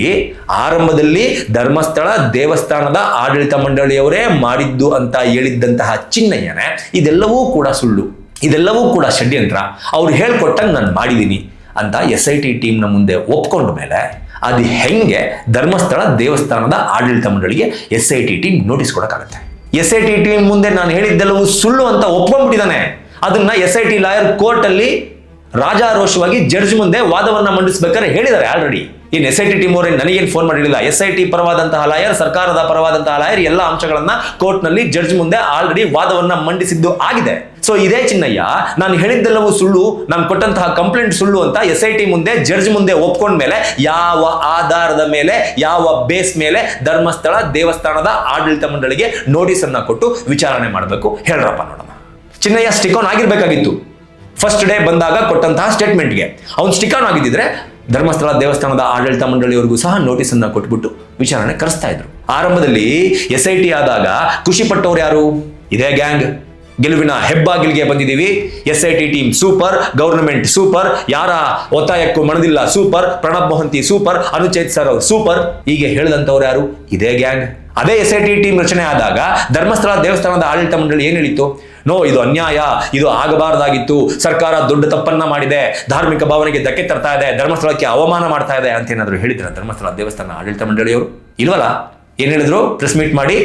Speaker 1: ಆರಂಭದಲ್ಲಿ ಧರ್ಮಸ್ಥಳ, ದೇವಸ್ಥಾನದ ಆಡಳಿತ ಮಂಡಳಿಯವರೇ ಮಾಡಿದ್ದು ಅಂತ ಹೇಳಿದ್ದಂತಹ ಚಿನ್ನಯ್ಯನೇ, ಇದೆಲ್ಲವೂ ಕೂಡ ಸುಳ್ಳು. ಇದೆಲ್ಲವೂ ಕೂಡ ಷಡ್ಯಂತ್ರ. ಅವ್ರು ಹೇಳ್ಕೊಟ್ಟಂಗೆ ನಾನು ಮಾಡಿದ್ದೀನಿ ಅಂತ ಎಸ್ ಐ ಟಿ ಟೀಮ್ನ ಮುಂದೆ ಒಪ್ಕೊಂಡ ಮೇಲೆ ಅದು ಹೆಂಗೆ ಧರ್ಮಸ್ಥಳ, ದೇವಸ್ಥಾನದ ಆಡಳಿತ ಮಂಡಳಿಗೆ S I T team notice ಕೊಡೋಕ್ಕಾಗತ್ತೆ. S I T team ಮುಂದೆ ನಾನು ಹೇಳಿದ್ದೆಲ್ಲವೂ ಸುಳ್ಳು ಅಂತ ಒಪ್ಕೊಂಡ್ಬಿಟ್ಟಿದ್ದಾನೆ. ಅದನ್ನ ಎಸ್ ಐ ಟಿ ಲಾಯರ್ ಕೋರ್ಟಲ್ಲಿ ರಾಜಾರೋಷವಾಗಿ ಜಡ್ಜ್ ಮುಂದೆ ವಾದವನ್ನ ಮಂಡಿಸಬೇಕಾದ್ರೆ ಹೇಳಿದ್ದಾರೆ already in S I T team ನನಗೇನು ಫೋನ್ ಮಾಡಿರಲಿಲ್ಲ? ಎಸ್ ಐ ಟಿ ಪರವಾದಂತಹ ಲಾಯರ್ ಸರ್ಕಾರದ ಪರವಾದಂತಹ ಲಾಯರ್ ಎಲ್ಲ ಅಂಶಗಳನ್ನ ಕೋರ್ಟ್ನಲ್ಲಿ ಜಡ್ಜ್ ಮುಂದೆ ಆಲ್ರೆಡಿ ವಾದವನ್ನ ಮಂಡಿಸಿದ್ದು ಆಗಿದೆ. ಸೊ ಇದೇ ಚಿನ್ನಯ್ಯ, ನಾನು ಹೇಳಿದ್ದೆಲ್ಲವೂ ಸುಳ್ಳು, ನಾನು ಕೊಟ್ಟಂತಹ ಕಂಪ್ಲೇಂಟ್ ಸುಳ್ಳು ಅಂತ ಎಸ್ ಐ ಟಿ ಮುಂದೆ ಜಡ್ಜ್ ಮುಂದೆ ಒಪ್ಕೊಂಡ ಮೇಲೆ ಯಾವ ಆಧಾರದ ಮೇಲೆ, ಯಾವ ಬೇಸ್ ಮೇಲೆ ಧರ್ಮಸ್ಥಳ, ದೇವಸ್ಥಾನದ ಆಡಳಿತ ಮಂಡಳಿಗೆ ನೋಟಿಸ್ ಅನ್ನ ಕೊಟ್ಟು ವಿಚಾರಣೆ ಮಾಡಬೇಕು. ಹೇಳ್ರಪ್ಪ ನೋಡೋಣ ಚಿನ್ನಯ್ಯ ಸ್ಟಿಕ್ ಆನ್ ಆಗಿರ್ಬೇಕಾಗಿತ್ತು. ಫಸ್ಟ್ ಡೇ ಬಂದಾಗ ಕೊಟ್ಟಂತಹ ಸ್ಟೇಟ್ಮೆಂಟ್ಗೆ ಅವ್ನು ಸ್ಟಿಕ್ ಆನ್ ಆಗಿದ್ದಿದ್ರೆ ಧರ್ಮಸ್ಥಳ ದೇವಸ್ಥಾನದ ಆಡಳಿತ ಮಂಡಳಿಯವರಿಗೂ ಸಹ ನೋಟಿಸ್ ಅನ್ನ ಕೊಟ್ಬಿಟ್ಟು ವಿಚಾರಣೆ ಕರೆಸ್ತಾ ಇದ್ರು. ಆರಂಭದಲ್ಲಿ ಎಸ್ ಐ ಟಿ ಆದಾಗ ಖುಷಿ ಪಟ್ಟವ್ರು ಯಾರು? ಇದೇ ಗ್ಯಾಂಗ್ ಗೆಲುವಿನ ಹೆಬ್ಬಾಗಿಲಿಗೆ ಬಂದಿದ್ದೀವಿ. S I T team super government super ಯಾರ ಒತ್ತಾಯಕ್ಕೂ ಮಣದಿಲ್ಲ super Pranab Mohanty super Anuchet sir super ಹೀಗೆ ಹೇಳಿದಂಥವ್ರು ಯಾರು? ಇದೇ ಗ್ಯಾಂಗ್ ಅದೇ ಎಸ್ ಐ ಟಿ ಟೀಮ್ ರಚನೆ ಆದಾಗ ಧರ್ಮಸ್ಥಳ ದೇವಸ್ಥಾನದ ಆಡಳಿತ ಮಂಡಳಿ ಏನು ಹೇಳಿತ್ತು? ನೋ, ಇದು ಅನ್ಯಾಯ, ಇದು ಆಗಬಾರದಾಗಿತ್ತು, ಸರ್ಕಾರ ದೊಡ್ಡ ತಪ್ಪನ್ನ ಮಾಡಿದೆ, ಧಾರ್ಮಿಕ ಭಾವನೆಗೆ ಧಕ್ಕೆ ತರ್ತಾ ಇದೆ, ಧರ್ಮಸ್ಥಳಕ್ಕೆ ಅವಮಾನ ಮಾಡ್ತಾ ಇದೆ ಅಂತ ಏನಾದ್ರು ಹೇಳಿದ್ರ ಧರ್ಮಸ್ಥಳ ದೇವಸ್ಥಾನ ಆಡಳಿತ ಮಂಡಳಿಯವರು? ಇಲ್ವಲ್ಲ? ಏನ್ ಹೇಳಿದ್ರು? ಪ್ರೆಸ್ ಮೀಟ್ ಮಾಡಿ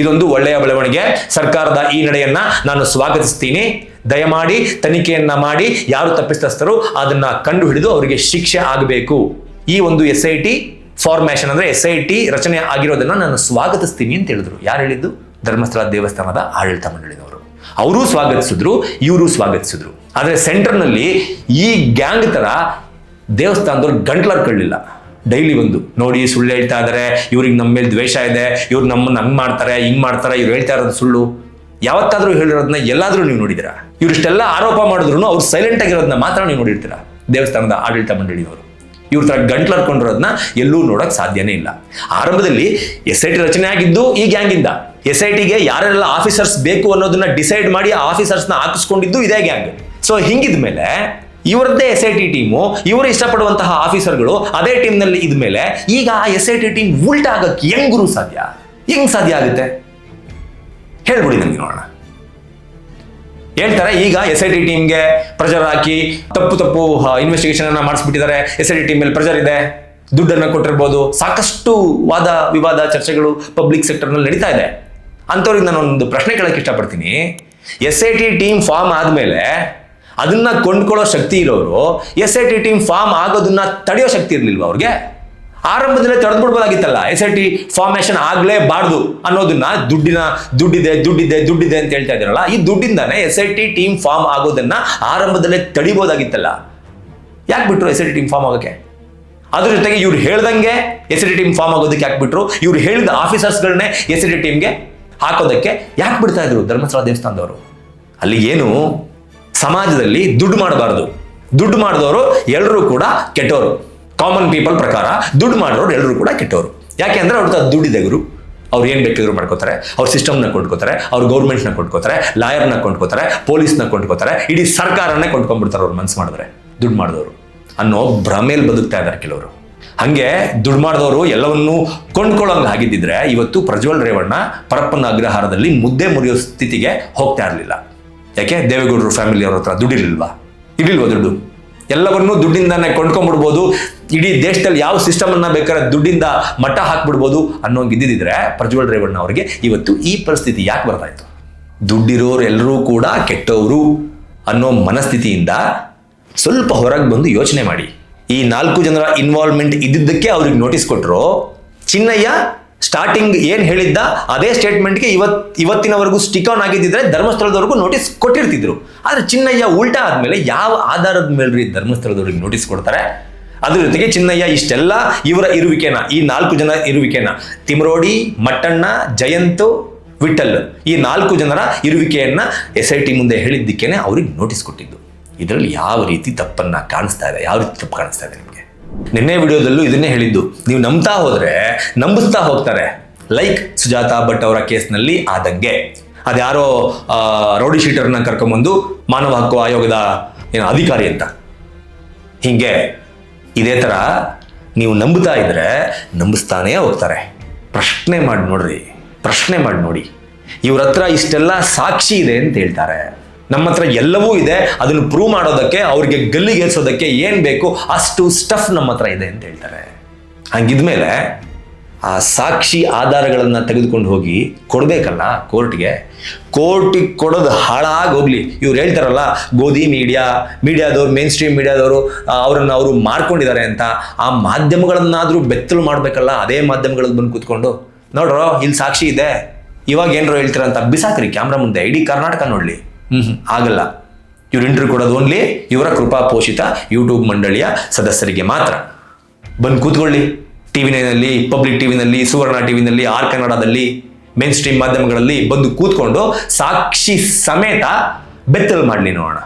Speaker 1: ಇದೊಂದು ಒಳ್ಳೆಯ ಬೆಳವಣಿಗೆ. ಸರ್ಕಾರದ ಈ ನಡೆಯನ್ನ ನಾನು ಸ್ವಾಗತಿಸ್ತೀನಿ. ದಯಮಾಡಿ ತನಿಖೆಯನ್ನ ಮಾಡಿ ಯಾರು ತಪ್ಪಿತಸ್ಥರು ಅದನ್ನ ಕಂಡು ಹಿಡಿದು ಅವರಿಗೆ ಶಿಕ್ಷೆ ಆಗಬೇಕು. ಈ ಒಂದು ಎಸ್ ಐ ಟಿ ಫಾರ್ಮೇಶನ್ ಅಂದ್ರೆ ಎಸ್ ಐ ಟಿ ರಚನೆ ಆಗಿರೋದನ್ನ ನಾನು ಸ್ವಾಗತಿಸ್ತೀನಿ ಅಂತ ಹೇಳಿದ್ರು. ಯಾರು ಹೇಳಿದ್ದು? ಧರ್ಮಸ್ಥಳ ದೇವಸ್ಥಾನದ ಆಡಳಿತ ಮಂಡಳಿನವರು. ಅವರು ಸ್ವಾಗತಿಸಿದ್ರು, ಇವರು ಸ್ವಾಗತಿಸಿದ್ರು. ಆದರೆ ಸೆಂಟರ್ನಲ್ಲಿ ಈ ಗ್ಯಾಂಗ್ ತರ ದೇವಸ್ಥಾನದವ್ರು ಗಂಟ್ಲರ್ಕೊಳ್ಳಿಲ್ಲ ಡೈಲಿ ಬಂದು ನೋಡಿ, ಸುಳ್ಳು ಹೇಳ್ತಾ ಇದ್ದಾರೆ ಇವ್ರಿಗೆ ನಮ್ಮ ಮೇಲೆ ದ್ವೇಷ ಇದೆ, ಇವ್ರು ನಮ್ಮನ್ನ ಹಂಗ್ ಮಾಡ್ತಾರೆ, ಹಿಂಗ್ ಮಾಡ್ತಾರೆ, ಇವ್ರು ಹೇಳ್ತಾ ಇರೋದು ಸುಳ್ಳು. ಯಾವತ್ತಾದರೂ ಹೇಳಿರೋದನ್ನ ಎಲ್ಲಾದ್ರೂ ನೀವು ನೋಡಿದಿರಾ ಇವ್ರಿಷ್ಟೆಲ್ಲ ಆರೋಪ ಮಾಡಿದ್ರು ಅವ್ರು ಸೈಲೆಂಟ್ ಆಗಿರೋದನ್ನ ಮಾತ್ರ ನೀವು ನೋಡಿರ್ತೀರಾ? ದೇವಸ್ಥಾನದ ಆಡಳಿತ ಮಂಡಳಿಯವರು. ಇವ್ರ ತರ ಗಂಟ್ಲರ್ಕೊಂಡಿರೋದನ್ನ ಎಲ್ಲೂ ನೋಡಕ್ ಸಾಧ್ಯನೇ ಇಲ್ಲ. ಆರಂಭದಲ್ಲಿ ಎಸ್ ಐ ಟಿ ರಚನೆ ಆಗಿದ್ದು ಈ ಗ್ಯಾಂಗ್ ಇಂದ ಎಸ್ ಐ ಟಿಗೆ ಯಾರೆಲ್ಲ ಆಫೀಸರ್ಸ್ ಬೇಕು ಅನ್ನೋದನ್ನ ಡಿಸೈಡ್ ಮಾಡಿ ಆ ಆಫೀಸರ್ಸ್ನ ಹಾಕಿಸ್ಕೊಂಡಿದ್ದು ಇದೇ ಗ್ಯಾಂಗ್. ಸೊ ಹಿಂಗಿದ್ಮೇಲೆ ಇವರದ್ದೇ ಎಸ್ ಐ ಟಿ ಟೀಮು, ಇವರು ಇಷ್ಟಪಡುವಂತಹ ಆಫೀಸರ್ಗಳು ಅದೇ ಟೀಮ್ನಲ್ಲಿ ಇದ್ಮೇಲೆ ಈಗ ಆ ಎಸ್ ಐ ಟಿ ಟೀಮ್ ಉಲ್ಟಾ ಆಗಕ್ಕೆ ಹೆಂಗ್ ಗುರು ಸಾಧ್ಯ? ಹೆಂಗ್ ಸಾಧ್ಯ ಆಗುತ್ತೆ? ಹೇಳ್ಬಿಡಿ ನನಗೆ ನೋಡೋಣ. ಹೇಳ್ತಾರೆ, ಈಗ ಎಸ್ ಐ ಟಿ ಟೀಮ್ಗೆ ಪ್ರೆಷರ್ ಹಾಕಿ ತಪ್ಪು ತಪ್ಪು ಇನ್ವೆಸ್ಟಿಗೇಷನ್ ಅನ್ನ ಮಾಡಿಸ್ಬಿಟ್ಟಿದ್ದಾರೆ. ಎಸ್ ಐ ಟಿ ಟೀಮ್ ಮೇಲೆ ಪ್ರೆಜರ್ ಇದೆ. ದುಡ್ಡನ್ನ ಕೊಟ್ಟಿರ್ಬೋದು. ಸಾಕಷ್ಟು ವಾದ ವಿವಾದ ಚರ್ಚೆಗಳು ಪಬ್ಲಿಕ್ ಸೆಕ್ಟರ್ನಲ್ಲಿ ನಡೀತಾ ಇದೆ. ಅಂಥವ್ರಿಗೆ ನಾನು ಒಂದು ಪ್ರಶ್ನೆ ಕೇಳಕ್ಕೆ ಇಷ್ಟಪಡ್ತೀನಿ. S I T team form ಆದಮೇಲೆ ಅದನ್ನ ಕೊಂಡ್ಕೊಳ್ಳೋ ಶಕ್ತಿ ಇರೋರು S I T team form ಆಗೋದನ್ನ ತಡೆಯೋ ಶಕ್ತಿ ಇರಲಿಲ್ವ ಅವ್ರಿಗೆ? ಆರಂಭದಲ್ಲೇ ತಡೆದು ಬಿಡ್ಬೋದಾಗಿತ್ತಲ್ಲ ಎಸ್ ಐ ಟಿ ಫಾರ್ಮೇಶನ್ ಆಗಲೇಬಾರ್ದು ಅನ್ನೋದನ್ನ ದುಡ್ಡಿನ ದುಡ್ಡಿದೆ ದುಡ್ಡಿದೆ ದುಡ್ಡಿದೆ ಅಂತ ಹೇಳ್ತಾ ಇದ್ದಾರಲ್ಲ, ಈ ದುಡ್ಡಿಂದಾನೆ S I T team form ಆಗೋದನ್ನ ಆರಂಭದಲ್ಲೇ ತಡಿಬೋದಾಗಿತ್ತಲ್ಲ. ಯಾಕೆ ಬಿಟ್ರು S I T team form ಆಗೋಕ್ಕೆ ಅದ್ರ ಜೊತೆಗೆ ಇವ್ರು ಹೇಳ್ದಂಗೆ S I T team form ಆಗೋದಕ್ಕೆ ಯಾಕೆ ಬಿಟ್ರು? ಇವ್ರು ಹೇಳಿದ ಆಫೀಸರ್ಸ್ಗಳನ್ನೇ ಎಸ್ ಐ ಟಿ ಟೀಮ್ಗೆ ಹಾಕೋದಕ್ಕೆ ಯಾಕೆ ಬಿಡ್ತಾ ಇದ್ರು? ಧರ್ಮಸ್ಥಳ ದೇವಸ್ಥಾನದವರು. ಅಲ್ಲಿ ಏನು ಸಮಾಜದಲ್ಲಿ ದುಡ್ಡು ಮಾಡಬಾರ್ದು. ದುಡ್ಡು ಮಾಡಿದವರು ಎಲ್ಲರೂ ಕೂಡ ಕೆಟ್ಟವರು. ಕಾಮನ್ ಪೀಪಲ್ ಪ್ರಕಾರ ದುಡ್ಡು ಮಾಡೋರು ಎಲ್ಲರೂ ಕೂಡ ಕೆಟ್ಟವರು. ಯಾಕೆ ಅಂದ್ರೆ ಅವ್ರ ದುಡ್ಡಿದೆ ಗುರು. ಅವ್ರು ಏನು ಬೇಕಿದ್ರು ಮಾಡ್ಕೋತಾರೆ. ಅವ್ರ ಸಿಸ್ಟಮ್ನ ಕೊಂಡ್ಕೋತಾರೆ. ಅವ್ರ ಗೌರ್ಮೆಂಟ್ನ ಕೊಂಡ್ಕೋತಾರೆ. ಲಾಯರ್ನ ಕೊಂಡ್ಕೋತಾರೆ. ಪೊಲೀಸ್ನ ಕೊಂಡ್ಕೋತಾರೆ. ಇಡೀ ಸರ್ಕಾರನೇ ಕೊಂಡ್ಕೊಂಡ್ಬಿಡ್ತಾರೆ ಅವ್ರು ಮನ್ಸು ಮಾಡಿದ್ರೆ. ದುಡ್ಡು ಮಾಡಿದವರು. ಅನ್ನೋ ಭ್ರಮೇಲಿ ಬದುಕ್ತಾ ಇದ್ದಾರೆ ಕೆಲವರು. ಹಂಗೆ ದುಡ್ಡು ಮಾಡಿದವರು ಎಲ್ಲವನ್ನೂ ಕೊಂಡ್ಕೊಳ್ಳೋಂಗೆ ಆಗಿದ್ದಿದ್ರೆ ಇವತ್ತು ಪ್ರಜ್ವಲ್ ರೇವಣ್ಣ ಪರಪ್ಪನ ಅಗ್ರಹಾರದಲ್ಲಿ ಮುದ್ದೆ ಮುರಿಯೋ ಸ್ಥಿತಿಗೆ ಹೋಗ್ತಾ ಇರಲಿಲ್ಲ. ಯಾಕೆ? ದೇವೇಗೌಡರು ಫ್ಯಾಮಿಲಿ ಅವ್ರ ಹತ್ರ ದುಡ್ಡಿರ್ಲಿಲ್ವಾ? ಇರ್ಲಿಲ್ವಾ ದುಡ್ಡು? ಎಲ್ಲವನ್ನೂ ದುಡ್ಡಿಂದನೇ ಕೊಂಡ್ಕೊಂಡ್ಬಿಡ್ಬೋದು. ಇಡೀ ದೇಶದಲ್ಲಿ ಯಾವ ಸಿಸ್ಟಮ್ ಅನ್ನ ಬೇಕಾದ್ರೆ ದುಡ್ಡಿಂದ ಮಟ್ಟ ಹಾಕ್ಬಿಡ್ಬೋದು ಅನ್ನೋಂಗೆ ಇದ್ದಿದ್ರೆ ಪ್ರಜ್ವಲ್ ರೇವಣ್ಣ ಅವರಿಗೆ ಇವತ್ತು ಈ ಪರಿಸ್ಥಿತಿ ಯಾಕೆ ಬರ್ತಾ ಇತ್ತು? ದುಡ್ಡಿರೋರು ಎಲ್ಲರೂ ಕೂಡ ಕೆಟ್ಟವರು ಅನ್ನೋ ಮನಸ್ಥಿತಿಯಿಂದ ಸ್ವಲ್ಪ ಹೊರಗೆ ಬಂದು ಯೋಚನೆ ಮಾಡಿ. ಈ ನಾಲ್ಕು ಜನರ ಇನ್ವಾಲ್ವ್ಮೆಂಟ್ ಇದ್ದಿದ್ದಕ್ಕೆ ಅವ್ರಿಗೆ ನೋಟಿಸ್ ಕೊಟ್ಟರು ಚಿನ್ನಯ್ಯ ಸ್ಟಾರ್ಟಿಂಗ್ ಏನು ಹೇಳಿದ್ದ, ಅದೇ ಸ್ಟೇಟ್ಮೆಂಟ್ಗೆ ಇವತ್, ಇವತ್ತಿನವರೆಗೂ ಸ್ಟಿಕ್ ಆನ್ ಆಗಿದ್ದಿದ್ರೆ ಧರ್ಮಸ್ಥಳದವರೆಗೂ ನೋಟಿಸ್ ಕೊಟ್ಟಿರ್ತಿದ್ರು. ಆದ್ರೆ ಚಿನ್ನಯ್ಯ ಉಲ್ಟಾ ಆದ್ಮೇಲೆ ಯಾವ ಆಧಾರದ ಮೇಲ್ರಿ ಧರ್ಮಸ್ಥಳದವ್ರಿಗೆ ನೋಟಿಸ್ ಕೊಡ್ತಾರೆ? ಅದ್ರ ಜೊತೆಗೆ ಚಿನ್ನಯ್ಯ ಇಷ್ಟೆಲ್ಲ ಇವರ ಇರುವಿಕೆನ, ಈ ನಾಲ್ಕು ಜನ ಇರುವಿಕೆನ, ತಿಮರೋಡಿ, ಮಟ್ಟಣ್ಣ, ಜಯಂತು, ವಿಠಲ್, ಈ ನಾಲ್ಕು ಜನರ ಇರುವಿಕೆಯನ್ನ ಎಸ್ ಐ ಟಿ ಮುಂದೆ ಹೇಳಿದ್ದಕ್ಕೇನೆ ಅವ್ರಿಗೆ ನೋಟಿಸ್ ಕೊಟ್ಟಿದ್ದು. ಇದರಲ್ಲಿ ಯಾವ ರೀತಿ ತಪ್ಪನ್ನ ಕಾಣಿಸ್ತಾ ಇದೆ, ಯಾವ ರೀತಿ ತಪ್ಪು ಕಾಣಿಸ್ತಾ ಇದೆ ನಿಮಗೆ? ನಿನ್ನೆ ವಿಡಿಯೋದಲ್ಲೂ ಇದನ್ನೇ ಹೇಳಿದ್ದು. ನೀವು ನಂಬ್ತಾ ಹೋದ್ರೆ, ನಂಬಿಸ್ತಾ ಹೋಗ್ತಾರೆ. ಲೈಕ್ ಸುಜಾತಾ ಭಟ್ ಅವರ ಕೇಸ್ನಲ್ಲಿ ಆದಂಗೆ. ಅದ್ಯಾರೋ ರೌಡಿ ಶೀಟರ್ನ ಕರ್ಕೊಂಬಂದು ಮಾನವ ಹಕ್ಕು ಆಯೋಗದ, ಏನು ಅಧಿಕಾರಿ ಅಂತ. ಹೀಗೆ, ಇದೇ ಥರ ನೀವು ನಂಬುತ್ತಾ ಇದ್ರೆ ನಂಬಿಸ್ತಾನೇ ಹೋಗ್ತಾರೆ. ಪ್ರಶ್ನೆ ಮಾಡಿ ನೋಡ್ರಿ, ಪ್ರಶ್ನೆ ಮಾಡಿ ನೋಡಿ. ಇವ್ರ ಹತ್ರ ಇಷ್ಟೆಲ್ಲ ಸಾಕ್ಷಿ ಇದೆ ಅಂತ ಹೇಳ್ತಾರೆ. ನಮ್ಮ ಹತ್ರ ಎಲ್ಲವೂ ಇದೆ. ಅದನ್ನು ಪ್ರೂವ್ ಮಾಡೋದಕ್ಕೆ, ಅವ್ರಿಗೆ ಗಲ್ಲಿಗೇರಿಸೋದಕ್ಕೆ ಏನು ಬೇಕು, ಅಷ್ಟು ಸ್ಟಫ್ ನಮ್ಮ ಹತ್ರ ಇದೆ ಅಂತ ಹೇಳ್ತಾರೆ. ಹಂಗಿದ್ಮೇಲೆ ಆ ಸಾಕ್ಷಿ ಆಧಾರಗಳನ್ನು ತೆಗೆದುಕೊಂಡು ಹೋಗಿ ಕೊಡಬೇಕಲ್ಲ ಕೋರ್ಟ್ಗೆ. ಕೋರ್ಟಿಗೆ ಕೊಡೋದು ಹಾಳಾಗಿ ಹೋಗ್ಲಿ. ಇವ್ರು ಹೇಳ್ತಾರಲ್ಲ, ಗೋಧಿ ಮೀಡಿಯಾ ಮೀಡಿಯಾದವ್ರು ಮೇನ್ ಸ್ಟ್ರೀಮ್ ಮೀಡಿಯಾದವರು ಅವರನ್ನು ಅವರು ಮಾರ್ಕೊಂಡಿದ್ದಾರೆ ಅಂತ. ಆ ಮಾಧ್ಯಮಗಳನ್ನಾದರೂ ಬೆತ್ತಲು ಮಾಡಬೇಕಲ್ಲ, ಅದೇ ಮಾಧ್ಯಮಗಳಲ್ಲಿ ಬಂದು ಕೂತ್ಕೊಂಡು. ನೋಡ್ರೋ, ಇಲ್ಲಿ ಸಾಕ್ಷಿ ಇದೆ. ಇವಾಗ ಏನಾರು ಹೇಳ್ತೀರ ಅಂತ ಬಿಸಾಕ್ರಿ. ಕ್ಯಾಮ್ರಾ ಮುಂದೆ, ಇಡೀ ಕರ್ನಾಟಕ ನೋಡ್ಲಿ. ಆಗಲ್ಲ. ಇವ್ರು ಇಂಟರ್ವ್ಯೂ ಕೊಡೋದು ಓನ್ಲಿ ಇವರ ಕೃಪಾ ಪೋಷಿತ ಯೂಟ್ಯೂಬ್ ಮಂಡಳಿಯ ಸದಸ್ಯರಿಗೆ ಮಾತ್ರ. ಬಂದು ಕೂತ್ಕೊಳ್ಳಿ. ಟಿ ವಿನಲ್ಲಿ ಪಬ್ಲಿಕ್ ಟಿವಿನಲ್ಲಿ, ಸುವರ್ಣ ಟಿವಿನಲ್ಲಿ, ಆರ್ ಕನ್ನಡದಲ್ಲಿ ಮೇನ್ ಸ್ಟ್ರೀಮ್ ಮಾಧ್ಯಮಗಳಲ್ಲಿ ಬಂದು ಕೂತ್ಕೊಂಡು ಸಾಕ್ಷಿ ಸಮೇತ ಬೆತ್ತಲು ಮಾಡಲಿ ನೋಡೋಣ.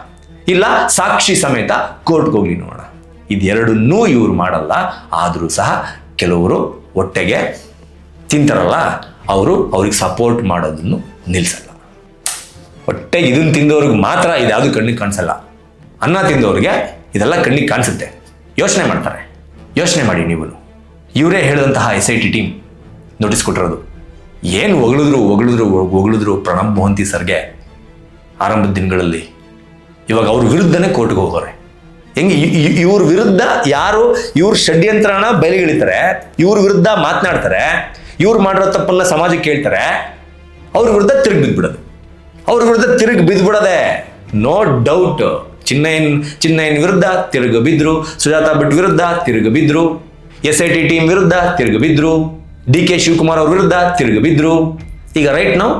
Speaker 1: ಇಲ್ಲ, ಸಾಕ್ಷಿ ಸಮೇತ ಕೋರ್ಟ್ಗೆ ಹೋಗ್ಲಿ ನೋಡೋಣ. ಇದೆರಡನ್ನೂ ಇವರು ಮಾಡಲ್ಲ. ಆದರೂ ಸಹ ಕೆಲವರು ಹೊಟ್ಟೆಗೆ ತಿಂತಾರಲ್ಲ, ಅವರು ಅವ್ರಿಗೆ ಸಪೋರ್ಟ್ ಮಾಡೋದನ್ನು ನಿಲ್ಲಿಸಲ್ಲ ಹೊಟ್ಟೆಗೆ ಇದನ್ನು ತಿಂದವ್ರಿಗೆ ಮಾತ್ರ ಇದ್ಯಾವುದು ಕಣ್ಣಿಗೆ ಕಾಣಿಸಲ್ಲ. ಅನ್ನ ತಿಂದವ್ರಿಗೆ ಇದೆಲ್ಲ ಕಣ್ಣಿಗೆ ಕಾಣಿಸುತ್ತೆ. ಯೋಚನೆ ಮಾಡ್ತಾರೆ. ಯೋಚನೆ ಮಾಡಿ ನೀವು. ಇವರೇ ಹೇಳಿದಂತಹ S I T team notice ಕೊಟ್ಟಿರೋದು. ಏನು ಹೊಗಳಿದ್ರು ಹೊಗಳಿದ್ರು ಹೊಗಳಿದ್ರು ಪ್ರಣಬ್ ಮೋಹಂತಿ ಸರ್ಗೆ ಆರಂಭದ ದಿನಗಳಲ್ಲಿ. ಇವಾಗ ಅವ್ರ ವಿರುದ್ಧನೇ ಕೋರ್ಟ್ಗೆ ಹೋಗೋರೆ. ಹೆಂಗೆ ಇವ್ರ ವಿರುದ್ಧ ಯಾರು ಇವ್ರ ಷಡ್ಯಂತ್ರನ ಬಯಲಿಗಿಳಿತಾರೆ, ಇವ್ರ ವಿರುದ್ಧ ಮಾತನಾಡ್ತಾರೆ, ಇವ್ರು ಮಾಡಿರೋ ತಪ್ಪನ್ನ ಸಮಾಜಕ್ಕೆ ಹೇಳ್ತಾರೆ, ಅವ್ರ ವಿರುದ್ಧ ತಿರುಗಿ ಬಿದ್ಬಿಡೋದು ಅವ್ರ ವಿರುದ್ಧ ತಿರುಗಿ ಬಿದ್ದ್ಬಿಡದೆ. ನೋ ಡೌಟ್ ಚಿನ್ನಯನ್ ಚಿನ್ನಯನ್ ವಿರುದ್ಧ ತಿರುಗಿ ಬಿದ್ರು. ಸುಜಾತಾ ಭಟ್ ವಿರುದ್ಧ ತಿರುಗಿ ಬಿದ್ರು. ಎಸ್ ಐ ಟಿ ಟೀಮ್ ವಿರುದ್ಧ ತಿರುಗಿ ಬಿದ್ರು. ಡಿ ಕೆ ಶಿವಕುಮಾರ್ ಅವ್ರ ವಿರುದ್ಧ ತಿರುಗಿ ಬಿದ್ರು. ಈಗ ರೈಟ್ ನಾವು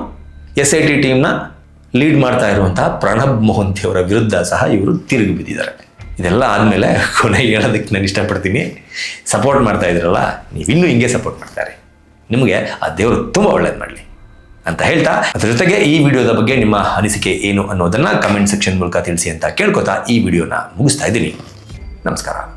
Speaker 1: ಎಸ್ ಐ ಟಿ ಟೀಮ್ನ ಲೀಡ್ ಮಾಡ್ತಾ ಇರುವಂತಹ ಪ್ರಣಬ್ ಮೊಹಂತಿ ಅವರ ವಿರುದ್ಧ ಸಹ ಇವರು ತಿರುಗಿ ಬಿದ್ದಿದ್ದಾರೆ. ಇದೆಲ್ಲ ಆದಮೇಲೆ ಕೊನೆ ಹೇಳೋದಕ್ಕೆ ನಾನು ಇಷ್ಟಪಡ್ತೀನಿ. ಸಪೋರ್ಟ್ ಮಾಡ್ತಾ ಇದ್ರಲ್ಲ, ನೀವಿನ್ನೂ ಹಿಂಗೆ ಸಪೋರ್ಟ್ ಮಾಡ್ತಾರೆ. ನಿಮಗೆ ಆ ದೇವರು ತುಂಬ ಒಳ್ಳೇದು ಮಾಡಲಿ. ಅಂತ ಹೇಳ್ತಾ, ಅದ್ರ ಜೊತೆಗೆ ಈ ವಿಡಿಯೋದ ಬಗ್ಗೆ ನಿಮ್ಮ ಅನಿಸಿಕೆ ಏನು ಅನ್ನೋದನ್ನ ಕಮೆಂಟ್ ಸೆಕ್ಷನ್ ಮೂಲಕ ತಿಳಿಸಿ ಅಂತ ಕೇಳ್ಕೊತಾ ಈ ವಿಡಿಯೋನ ಮುಗಿಸ್ತಾ ಇದ್ದೀನಿ. ನಮಸ್ಕಾರ.